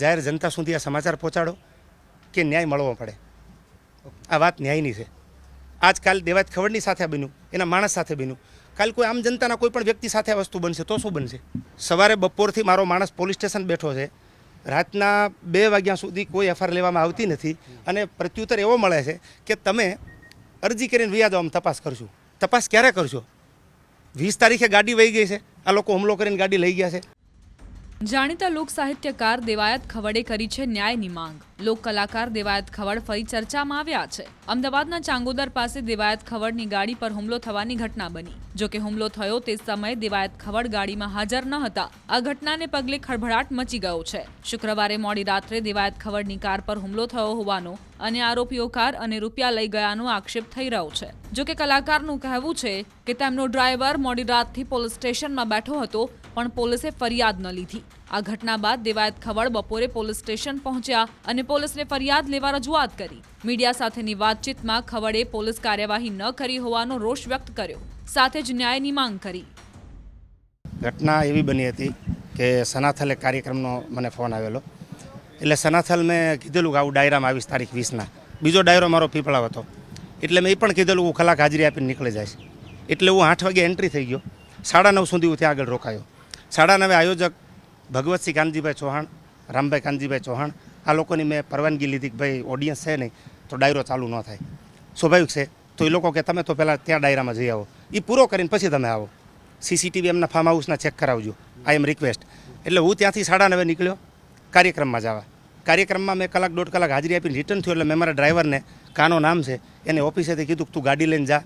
જાહેર જનતા સુધી આ સમાચાર પહોંચાડો કે ન્યાય મળવો પડે. આ વાત ન્યાયની છે. આજકાલ દેવાત ખવડની સાથે બન્યું, એના માણસ સાથે બન્યું. કાલ કોઈ આમ જનતાના કોઈ પણ વ્યક્તિ સાથે આ વસ્તુ બનશે તો શું બનશે? સવારે બપોરથી મારો માણસ પોલીસ સ્ટેશન બેઠો છે. રાતના બે વાગ્યા સુધી કોઈ એફઆઈઆર લેવામાં આવતી નથી અને પ્રત્યુત્તર એવો મળે છે કે તમે અરજી કરીને વ્યાજ આમ તપાસ કરશું. તપાસ ક્યારે કરશો? વીસ તારીખે ગાડી વહી ગઈ છે. આ લોકો હુમલો કરીને ગાડી લઈ ગયા છે. જાણીતા લોક સાહિત્યકાર દેવાયત ખવડે કરી છે ન્યાયની માંગ. લોક કલાકાર દેવાયત ખવડ ફરી ચર્ચામાં આવ્યા છે. અમદાવાદના ચાંગોદર પાસે દેવાયત ખવડની ગાડી પર હુમલો થવાની ઘટના બની. જો કે હુમલો થયો તે સમયે દેવાયત ખવડ ગાડીમાં હાજર ન હતા. આ ઘટનાને પગલે ખળભળાટ મચી ગયો છે. શુક્રવારે મોડી રાત્રે દેવાયત ખવડની કાર પર હુમલો થયો હોવાનો અને આરોપીઓ કાર અને રૂપિયા લઈ ગયાનો આક્ષેપ થઈ રહ્યો છે. જો કે કલાકારનું કહેવું છે કે તેમનો ડ્રાઈવર મોડી રાતથી પોલીસ સ્ટેશનમાં બેઠો હતો, પણ પોલીસે ફરિયાદ ન લીધી. આ ઘટના બાદ દેવાયત ખવડ બપોરે પોલીસ સ્ટેશન પહોંચ્યા અને પોલીસને ફરિયાદ લેવા રજૂઆત કરી. મીડિયા સાથેની વાતચીતમાં ખવડે પોલીસ કાર્યવાહી ન કરી હોવાનો રોષ વ્યક્ત કર્યો. સાથે જ ન્યાયની માંગ કરી. ઘટના એવી બની હતી કે સનાથલ કાર્યક્રમનો મને ફોન આવેલો. એટલે સનાથલ મેં કીધેલું કે આવું ડાયરામાં આવીશ તારીખ વીસના. બીજો ડાયરો મારો પીપળાવ હતો. એટલે મેં એ પણ કીધેલું હું કલાક હાજરી આપીને નીકળી જાય એટલે હું આઠ વાગે એન્ટ્રી થઈ ગયો. સાડા નવ સુધી હું ત્યાં આગળ રોકાયો. સાડા નવે આયોજક ભગવતસિંહ કાનજીભાઈ ચૌહાણ, રામભાઈ કાનજીભાઈ ચૌહાણ, આ લોકોની મેં પરવાનગી લીધી કે ભાઈ ઓડિયન્સ છે નહીં, તો ડાયરો ચાલુ ન થાય. સ્વાભાવિક છે. તો એ લોકો કે તમે તો પહેલાં ત્યાં ડાયરામાં જઈ આવો. એ પૂરો કરીને પછી તમે આવો. સીસીટીવી એમના ફાર્મ હાઉસના ચેક કરાવજો. આઈ એમ રિક્વેસ્ટ એટલે હું ત્યાંથી સાડા નવે નીકળ્યો. કાર્યક્રમમાં જવા. કાર્યક્રમમાં મેં કલાક દોઢ કલાક હાજરી આપીને રિટર્ન થયો એટલે મેં મારા ડ્રાઈવરને કાનો નામ છે, એને ઓફિસેથી કીધું કે તું ગાડી લઈને જા.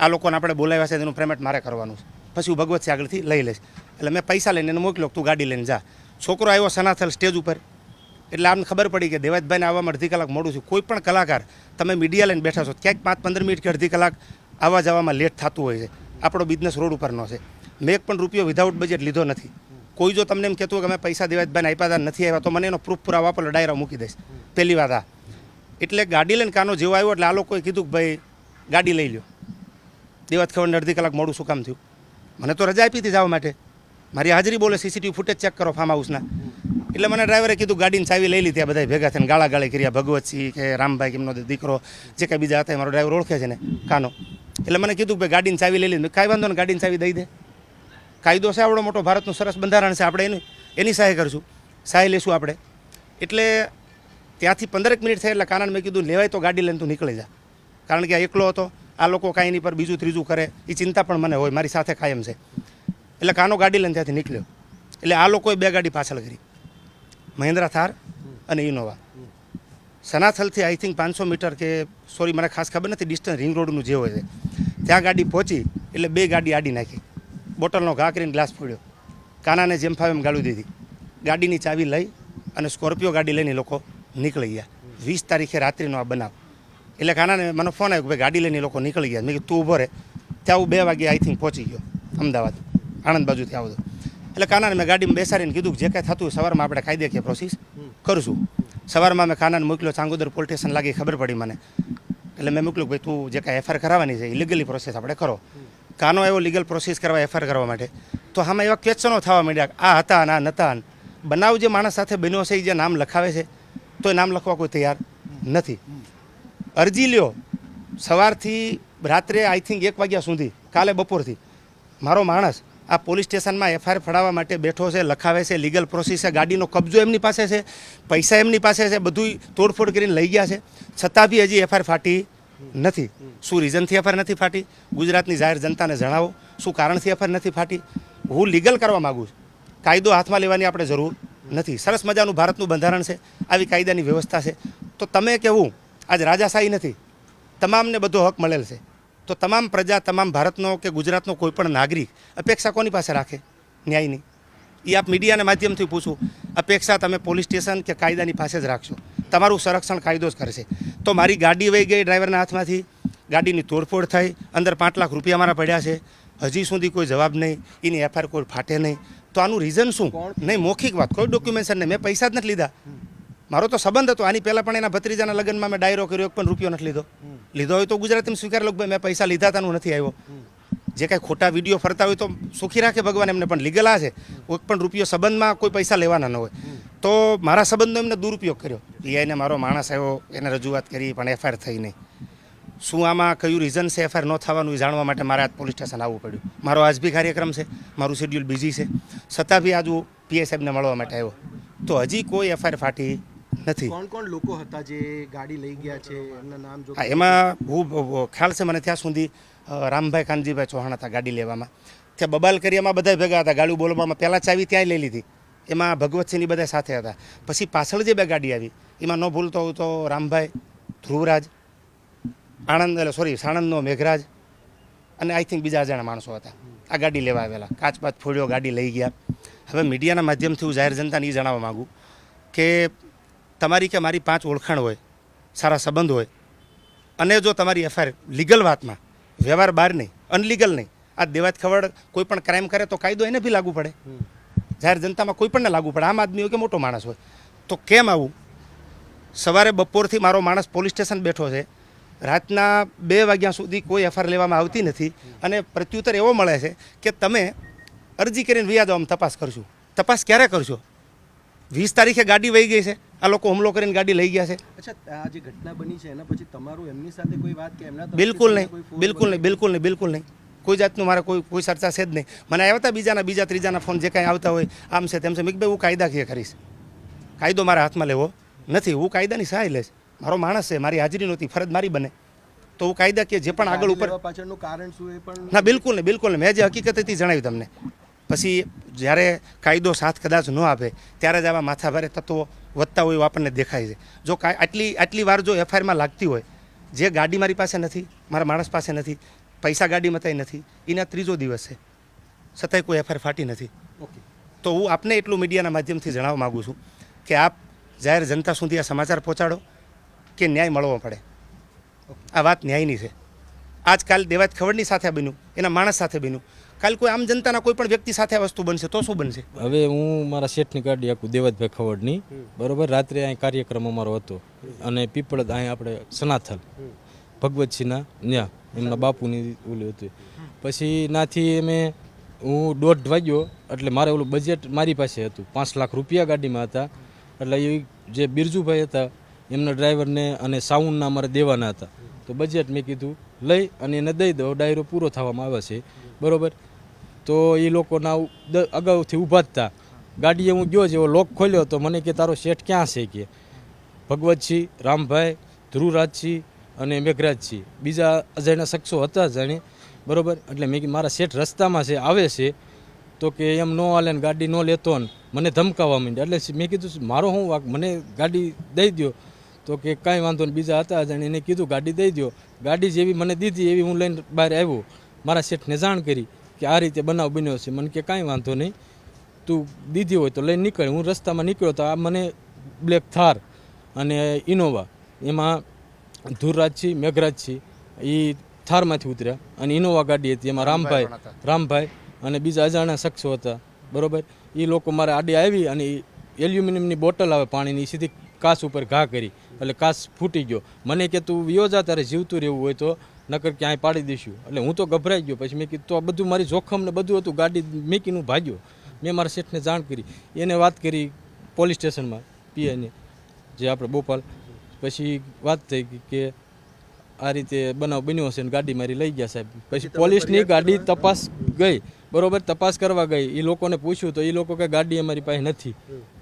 આ લોકોને આપણે બોલાવ્યા છે તેનું પેમેન્ટ મારે કરવાનું છે. પછી હું ભગવતસિંહ આગળથી લઈ લઈશ. એટલે મેં પૈસા લઈને એને મોકલ્યો તું ગાડી લઈને જા. છોકરો આવ્યો સનાથલ સ્ટેજ ઉપર. એટલે આમને ખબર પડી કે દેવાજભાઈને આવવામાં અડધી કલાક મોડું છું કોઈ પણ કલાકાર તમે મીડિયા લઈને બેઠા છો, ક્યાંક પાંચ પંદર મિનિટ કે અડધી કલાક આવવા જવામાં લેટ થતું હોય છે. આપણો બિઝનેસ રોડ ઉપરનો છે. મેં એક પણ રૂપિયો વિધાઉટ બજેટ લીધો નથી. કોઈ જો તમને એમ કહેતું કે અમે પૈસા દેવાજભાઈને આપ્યા હતા નથી આવ્યા તો મને એનો પ્રૂફ પુરાવા આપો ડાયરો મૂકી દઈશ. પહેલી વાત આ. એટલે ગાડી લઈને કાનો જેવો આવ્યો એટલે આ લોકોએ કીધું કે ભાઈ, ગાડી લઈ લ્યો. દેવાજ ખબર અડધી કલાક મોડું શું કામ થયું. મને તો રજા આપી હતી જવા માટે. મારી હાજરી બોલે સીસીટીવી ફૂટેજ ચેક કરો ફાર્મ હાઉસના એટલે મને ડ્રાઈવરે કીધું, ગાડીની ચાવી લઈ લીધી આ બધા ભેગા થઈને ગાળા ગાળી કર્યા ભગવતસિંહ કે રામભાઈ કે એમનો દીકરો, જે કાંઈ બીજા હતા મારો ડ્રાઈવર ઓળખે છે ને, કાનો. એટલે મને કીધું, ભાઈ, ગાડીની ચાવી લઈ લીધી કાંઈ વાંધો ને ગાડીની ચાવી દઈ દે. કાયદો છે આવડો મોટો, ભારતનું સરસ બંધારણ છે આપણે એની એની સહાય કરશું, સહાય લેશું આપણે. એટલે ત્યાંથી પંદરેક મિનિટ થઈ એટલે કાનાને મેં કીધું, લેવાય તો ગાડી લઈને તું નીકળી જા. કારણ કે આ એકલો હતો, આ લોકો કાંઈ એની પર બીજું ત્રીજું કરે, એ ચિંતા પણ મને હોય, મારી સાથે કાયમ છે. એટલે કાનો ગાડી લઈને ત્યાંથી નીકળ્યો. એટલે આ લોકોએ બે ગાડી પાછળ કરી. મહિન્દ્રા થાર અને ઇનોવા. સનાથલથી આઈ થિંક પાંચસો મીટર કે સોરી મને ખાસ ખબર નથી ડિસ્ટન્સ રિંગ રોડનું જે હોય છે ત્યાં ગાડી પહોંચી, એટલે બે ગાડી આડી નાખી. બોટલનો ઘા કરીને ગ્લાસ ફોડ્યો. કાનાને જેમ ફાવે એમ ગાળું દીધી. ગાડીની ચાવી લઈ અને સ્કોર્પિયો ગાડી લઈને લોકો નીકળી ગયા. વીસ તારીખે રાત્રિનો આ બનાવ. એટલે કાનાને મને ફોન આવ્યો કે ભાઈ ગાડી લઈને લોકો નીકળી ગયા. મેં કીધું, તું ઊભો રહે. ત્યાં હું બે વાગે આઈ થિંક પહોંચી ગયો, અમદાવાદ. આણંદ બાજુથી આવતો એટલે કાનાને મેં ગાડીમાં બેસાડીને કીધું કે જે કાંઈ થતું સવારમાં આપણે કાયદેકીય પ્રોસેસ કરશું સવારમાં મેં કાનાને મોકલ્યો, ચાંગોદર પોલીસ સ્ટેશન લાગી ખબર પડી મને. એટલે મેં મોકલ્યું ભાઈ તું જે કાંઈ એફઆઈઆર કરાવવાની છે ઇલીગલી પ્રોસેસ આપણે કરો. કાનો એવો લીગલ પ્રોસેસ કરવા એફઆઈઆર કરવા માટે. તો આમાં એવા ક્વેશ્ચનો થવા માંડ્યા આ હતા અને આ નતા બનાવ જે માણસ સાથે બન્યો છે, એ જે નામ લખાવે છે, તો એ નામ લખવા કોઈ તૈયાર નથી. અરજી લ્યો. સવારથી રાત્રે આઈ થિંક એક વાગ્યા સુધી, કાલે બપોરથી. મારો માણસ આ પોલીસ સ્ટેશનમાં એફઆઈઆર ફડાવવા માટે બેઠો છે, લખાવે છે લીગલ પ્રોસેસ છે, ગાડીનો કબજો એમની પાસે છે, પૈસા એમની પાસે છે બધું તોડફોડ કરીને લઈ ગયા છે. છતાં બી હજી એફઆઈઆર ફાટી નથી. શું રીઝનથી એફઆઈઆર નથી ફાટી? ગુજરાતની જાહેર જનતાને જણાવો, શું કારણથી એફઆઈઆર નથી ફાટી? હું લીગલ કરવા માગું છું. કાયદો હાથમાં લેવાની આપણે જરૂર નથી. સરસ મજાનું ભારતનું બંધારણ છે, આવી કાયદાની વ્યવસ્થા છે. તો તમે કહેવું આજ રાજાશાહી નથી. તમામને બધો હક મળેલ છે. તો તમામ પ્રજા તમામ ભારતનો કે ગુજરાતનો કોઈ પણ નાગરિક અપેક્ષા કોની પાસે રાખે? ન્યાયની. એ આપ મીડિયાના માધ્યમથી પૂછું. અપેક્ષા તમે પોલીસ સ્ટેશન કે કાયદાની પાસે જ રાખશો. તમારું સંરક્ષણ કાયદો જ કરશે. તો મારી ગાડી વહી ગઈ ડ્રાઈવરના હાથમાંથી. ગાડીની તોડફોડ થઈ. અંદર પાંચ લાખ રૂપિયા મારા પડ્યા છે. હજી સુધી કોઈ જવાબ નહીં. એની એફઆઈઆર કોઈ ફાટે નહીં. તો આનું રીઝન શું? નહીં મૌખિક વાત. કોઈ ડોક્યુમેન્શન નહીં. મેં પૈસા જ નથી લીધા. મારો તો સંબંધ હતો. આની પહેલાં પણ એના ભત્રીજાના લગ્નમાં મેં ડાયરો કર્યો. એક પણ રૂપિયો નથી લીધો. લીધો હોય તો ગુજરાતીમાં સ્વીકાર લો મેં પૈસા લીધા તાનું નથી આવ્યો. જે કાંઈ ખોટા વીડિયો ફરતા હોય તો સુખી રાખે ભગવાન એમને, પણ લીગલ આ છે. કોઈ પણ રૂપિયો સંબંધમાં કોઈ પૈસા લેવાના ન હોય. તો મારા સંબંધનો એમને દુરુપયોગ કર્યો. પીઆઈને મારો માણસ આવ્યો, એને રજૂઆત કરી, પણ એફઆઈઆર થઈ નહીં. શું આમાં કયું રીઝન છે એફઆઈઆર ન થવાનું એ જાણવા માટે મારે આજ પોલીસ સ્ટેશન આવવું પડ્યું. મારો આજ બી કાર્યક્રમ છે, મારું શેડ્યુલ બિઝી છે. છતાં બી આજ હું મળવા માટે આવ્યો. તો હજી કોઈ એફઆઈઆર ફાટી નથી. કોણ કોણ લોકો હતા જે ગાડી લઈ ગયા છે? એમના નામ જો એમાં હું ખ્યાલ છે મને ત્યાં સુધી રામભાઈ કાનજીભાઈ ચૌહાણ હતા ગાડી લેવામાં. ત્યાં બબાલ કરીયામાં બધા ભેગા હતા ગાડું બોલવામાં. પહેલાં ચાવી ત્યાં લઈ લીધી. એમાં ભગવતસિંહની બધા સાથે હતા. પછી પાછળ જે બે ગાડી આવી એમાં ન ભૂલતો હોઉં તો રામભાઈ ધ્રુવરાજ આણંદ એટલે સોરી સાણંદનો મેઘરાજ અને આઈ થિંક બીજા અજાણા માણસો હતા. આ ગાડી લેવા આવેલા. કાચ પાચ ફોડ્યો ગાડી લઈ ગયા. હવે મીડિયાના માધ્યમથી હું જાહેર જનતાને એ જણાવવા માગું કે તમારી કે મારી પાંચ ઓળખાણ હોય સારા સંબંધ હોય અને જો તમારી એફઆઈઆર લીગલ વાતમાં વ્યવહાર બહાર નહીં અનલીગલ નહીં આ દેવાત ખવડ કોઈ પણ ક્રાઇમ કરે તો કાયદો એને બી લાગુ પડે. જાહેર જનતામાં કોઈ પણને લાગુ પડે. આમ આદમી હોય કે મોટો માણસ હોય. તો કેમ આવું? સવારે બપોરથી મારો માણસ પોલીસ સ્ટેશન બેઠો છે. રાતના બે વાગ્યા સુધી કોઈ એફઆઈઆર લેવામાં આવતી નથી. અને પ્રત્યુત્તર એવો મળે છે કે તમે અરજી કરીને વ્યાજ આમ તપાસ કરશું. તપાસ ક્યારે કરશો? વીસ તારીખે ગાડી વહી ગઈ છે. આ લોકો હુમલો કરીને ગાડી લઈ ગયા છે. અચ્છા આ જે ઘટના બની છે એના પછી તમારું એમની સાથે કોઈ વાત કે એમના બિલકુલ નહીં. બિલકુલ નહીં બિલકુલ નહીં બિલકુલ નહીં. કોઈ જાતનું મારે કોઈ કોઈ ચર્ચા છે જ નહીં. મને આવ્યા હતા બીજાના બીજા ત્રીજાના ફોન જે કાંઈ આવતા હોય આમ છે તેમ છે. મેં ભાઈ હું કાયદાકીય કરીશ કાયદો મારા હાથમાં લેવો નથી. હું કાયદાની સહાય લઈશ. મારો માણસ છે મારી હાજરી નહોતી ફરજ મારી બને. તો હું કાયદાકીય જે પણ આગળ ઉપર પાછળનું કારણ શું એ પણ ના બિલકુલ નહીં બિલકુલ નહીં. મેં જે હકીકત હતી જણાવ્યું તમને. પછી જ્યારે કાયદો સાથ કદાચ ન આપે ત્યારે જ આવા માથાભારે તત્વો વધતા હોય એવું આપણને દેખાય છે. જો કાંઈ આટલી આટલી વાર જો એફઆઈઆરમાં લાગતી હોય જે ગાડી મારી પાસે નથી મારા માણસ પાસે નથી પૈસા ગાડી મતાઈ નથી એના ત્રીજો દિવસ છે. છતાંય કોઈ એફઆઈઆર ફાટી નથી. ઓકે. તો હું આપને એટલું મીડિયાના માધ્યમથી જણાવવા માગું છું કે આપ જાહેર જનતા સુધી આ સમાચાર પહોંચાડો કે ન્યાય મળવો પડે. આ વાત ન્યાયની છે. આજકાલ દેવાજ ખવડની સાથે બન્યું એના માણસ સાથે બન્યું. કાલ કોઈ આમ જનતાના કોઈ પણ વ્યક્તિ સાથે આ વસ્તુ બનશે તો શું બનશે? હવે હું મારા શેઠની ગાડી આખું દેવતભાઈ ખવડની. બરોબર? રાત્રે અહીં કાર્યક્રમ અમારો હતો. અને પીપળદ અહીં આપણે સનાથલ. ભગવતસિંહના ન્યા એમના બાપુની ઓલું હતું. પછી નાથી અમે હું દોઢ વાગ્યો એટલે મારે ઓલું બજેટ મારી પાસે હતું. પાંચ લાખ રૂપિયા ગાડીમાં હતા. એટલે એ જે બિરજુભાઈ હતા એમના ડ્રાઈવરને અને સાઉન્ડના અમારે દેવાના હતા. તો બજેટ મેં કીધું લઈ અને એને દઈ દો ડાયરો પૂરો થવામાં આવે છે. બરોબર? તો એ લોકોના અગાઉથી ઊભા જ હતા ગાડીએ હું ગયો જેવો લોક ખોલ્યો તો મને કે, તારો શેઠ ક્યાં છે? કે, ભગવતસિંહ, રામભાઈ, ધ્રુવરાજસિંહ અને મેઘરાજસિંહ. બીજા અજાણ્યા શખ્સો હતા જાણે, બરાબર? એટલે મેં મારા શેઠ રસ્તામાં છે, આવે છે. તો કે, એમ ન હાલે ને ગાડી ન લેતો ને મને ધમકાવવા માંડ્યા. એટલે મેં કીધું, મારો શું વાક મને ગાડી દઈ દો તો કે, કાંઈ વાંધો નહીં બીજા હતા જાણે, એને કીધું, ગાડી દઈ દો ગાડી જેવી મને દીધી એવી હું લઈને બહાર આવ્યો. મારા શેઠને જાણ કરી. કે આ રીતે બનાવ બન્યો છે. મને કે કાંઈ વાંધો નહીં. તું દીધી હોય તો લઈને નીકળ. હું રસ્તામાં નીકળ્યો તો આ મને બ્લેક થાર અને ઇનોવા. એમાં ધુરરાજ છી મેઘરાજ છી એ થારમાંથી ઉતર્યા. અને ઇનોવા ગાડી હતી એમાં રામભાઈ રામભાઈ અને બીજા અજાણ્યા શખ્સો હતા. બરોબર? એ લોકો મારે આડી આવી અને એલ્યુમિનિયમની બોટલ આવે પાણીની એ સીધી કાચ ઉપર ઘા કરી. એટલે કાચ ફૂટી ગયો. મને કે તું વિયો જા તારે જીવતું રહેવું હોય તો નકર ક્યાંય પાડી દઈશું. એટલે હું તો ગભરાઈ ગયો. પછી મેં કીધું તો આ બધું મારી જોખમ ને બધું હતું. ગાડી મેકીનું ભાગ્યો. મેં મારા શેઠને જાણ કરી. એને વાત કરી પોલીસ સ્ટેશનમાં પીએને જે આપણે બોપાલ. પછી વાત થઈ ગઈ કે આ રીતે બનાવ બન્યો હશે ને ગાડી મારી લઈ ગયા સાહેબ. પછી પોલીસની ગાડી તપાસ ગઈ. બરોબર તપાસ કરવા ગઈ. એ લોકોને પૂછ્યું તો એ લોકો કે ગાડી અમારી પાસે નથી.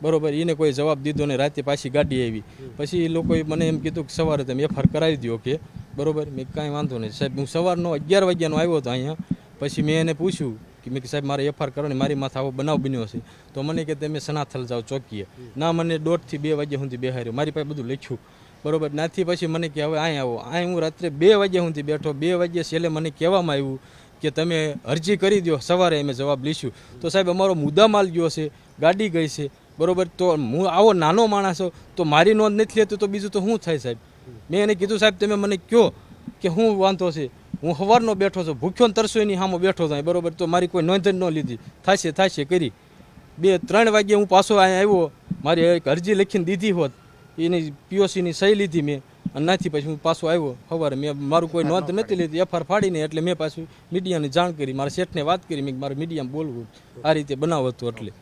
બરોબર એને કોઈ જવાબ દીધો ને રાતે પાછી ગાડી આવી. પછી એ લોકોએ મને એમ કીધું કે સવારે તમે એફઆર કરાવી દો કે બરોબર? મેં કાંઈ વાંધો નહીં. સાહેબ, હું સવારનો અગિયાર વાગ્યાનો આવ્યો હતો અહીંયા. પછી મેં એને પૂછ્યું કે મેં સાહેબ, મારે એફઆર કરવાની, મારી માથે આવો બનાવ બન્યો છે. તો મને કે તમે સનાથલ જાઓ ચોકીએ. ના, મને દોઢથી બે વાગ્યા સુધી બેહાર્યો. મારી પાસે બધું લખ્યું. બરોબર? નાથી પછી મને કે, હવે અહીં આવો. અહીં હું રાત્રે બે વાગ્યા સુધી બેઠો. બે વાગ્યા છેલ્લે મને કહેવામાં આવ્યું કે, તમે અરજી કરી દો સવારે અમે જવાબ લઈશું. તો સાહેબ, અમારો મુદ્દા માલ ગયો છે. ગાડી ગઈ છે. બરોબર? તો હું આવો નાનો માણસ તો મારી નોંધ નથી લેતો તો બીજું તો શું થાય સાહેબ? મેં એને કીધું સાહેબ તમે મને કહો કે હું વાંધો છે. હું સવારનો બેઠો છું ભૂખ્યો તરસો એની સામે બેઠો થાય બરોબર? તો મારી કોઈ નોંધ જ ન લીધી. થાશે થાશે કરી. બે ત્રણ વાગ્યે હું પાછો અહીંયા આવ્યો. મારી એક અરજી લખીને દીધી હોત. એની પીઓસીની સહી લીધી મેં. અને નાથી પછી હું પાછો આવ્યો સવારે મેં મારું કોઈ નોંધ નથી લીધી. એફઆર ફાડીને એટલે મેં પાછું મીડિયાની જાણ કરી. મારા શેઠને વાત કરી. મેં મારે મીડિયામાં બોલવું. આ રીતે બનાવ હતું એટલે.